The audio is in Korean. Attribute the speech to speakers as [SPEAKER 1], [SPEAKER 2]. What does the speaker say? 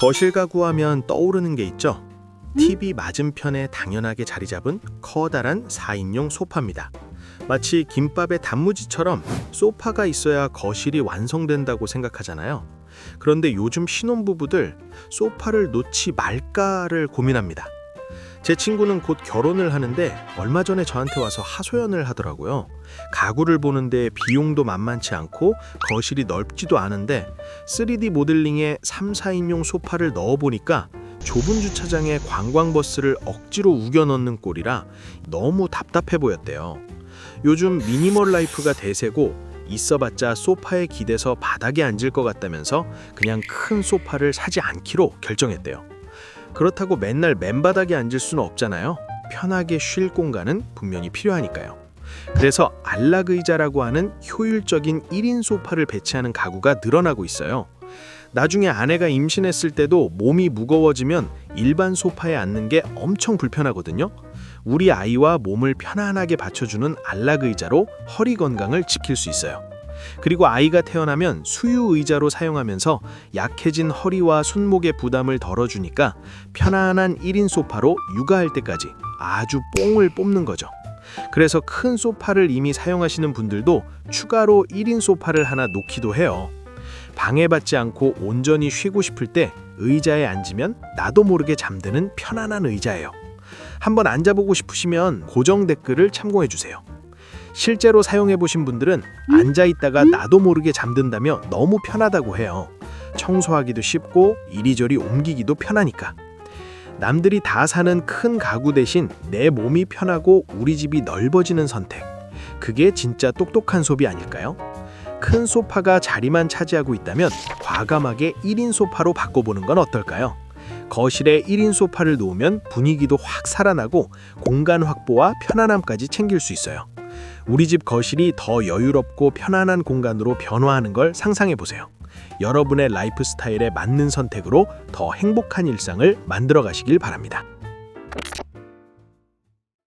[SPEAKER 1] 거실 가구 하면 떠오르는 게 있죠. TV 맞은편에 당연하게 자리 잡은 커다란 4인용 소파입니다. 마치 김밥의 단무지처럼 소파가 있어야 거실이 완성된다고 생각하잖아요. 그런데 요즘 신혼부부들 소파를 놓지 말까를 고민합니다. 제 친구는 곧 결혼을 하는데 얼마 전에 저한테 와서 하소연을 하더라고요. 가구를 보는데 비용도 만만치 않고 거실이 넓지도 않은데 3D 모델링에 3, 4인용 소파를 넣어보니까 좁은 주차장에 관광버스를 억지로 우겨 넣는 꼴이라 너무 답답해 보였대요. 요즘 미니멀 라이프가 대세고 있어봤자 소파에 기대서 바닥에 앉을 것 같다면서 그냥 큰 소파를 사지 않기로 결정했대요. 그렇다고 맨날 맨바닥에 앉을 수는 없잖아요. 편하게 쉴 공간은 분명히 필요하니까요. 그래서 안락 의자라고 하는 효율적인 1인 소파를 배치하는 가구가 늘어나고 있어요. 나중에 아내가 임신했을 때도 몸이 무거워지면 일반 소파에 앉는 게 엄청 불편하거든요. 우리 아이와 몸을 편안하게 받쳐주는 안락 의자로 허리 건강을 지킬 수 있어요. 그리고 아이가 태어나면 수유 의자로 사용하면서 약해진 허리와 손목의 부담을 덜어주니까 편안한 1인 소파로 육아할 때까지 아주 뽕을 뽑는 거죠. 그래서 큰 소파를 이미 사용하시는 분들도 추가로 1인 소파를 하나 놓기도 해요. 방해받지 않고 온전히 쉬고 싶을 때 의자에 앉으면 나도 모르게 잠드는 편안한 의자예요. 한번 앉아보고 싶으시면 고정 댓글을 참고해 주세요. 실제로 사용해 보신 분들은 앉아 있다가 나도 모르게 잠든다며 너무 편하다고 해요. 청소하기도 쉽고 이리저리 옮기기도 편하니까. 남들이 다 사는 큰 가구 대신 내 몸이 편하고 우리 집이 넓어지는 선택. 그게 진짜 똑똑한 소비 아닐까요? 큰 소파가 자리만 차지하고 있다면 과감하게 1인 소파로 바꿔보는 건 어떨까요? 거실에 1인 소파를 놓으면 분위기도 확 살아나고 공간 확보와 편안함까지 챙길 수 있어요. 우리 집 거실이 더 여유롭고 편안한 공간으로 변화하는 걸 상상해 보세요. 여러분의 라이프 스타일에 맞는 선택으로 더 행복한 일상을 만들어 가시길 바랍니다.